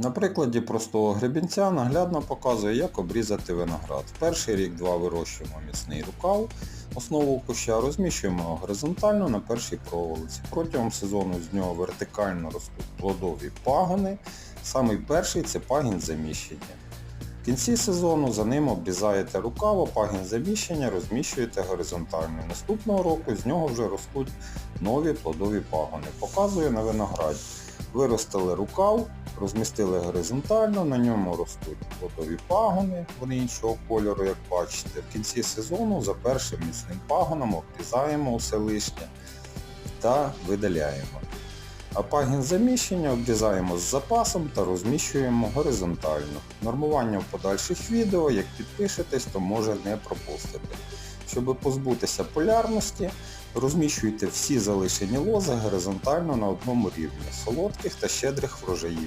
На прикладі простого гребінця наглядно показує, як обрізати виноград. Перший рік-два вирощуємо міцний рукав, основу куща розміщуємо горизонтально на першій проволоці. Протягом сезону з нього вертикально ростуть плодові пагони. Самий перший це пагін заміщення. В кінці сезону за ним обрізаєте рукав, а пагін заміщення розміщуєте горизонтально. Наступного року з нього вже ростуть нові плодові пагони. Показую на винограді. Виростили рукав, розмістили горизонтально, на ньому ростуть плодові пагони, вони іншого кольору, як бачите. В кінці сезону за першим міцним пагоном обрізаємо усе лишнє та видаляємо. А пагін заміщення обрізаємо з запасом та розміщуємо горизонтально. Нормування в подальших відео, як підпишетесь, то може не пропустите. Щоб позбутися полярності, розміщуйте всі залишені лози горизонтально на одному рівні солодких та щедрих врожаїв.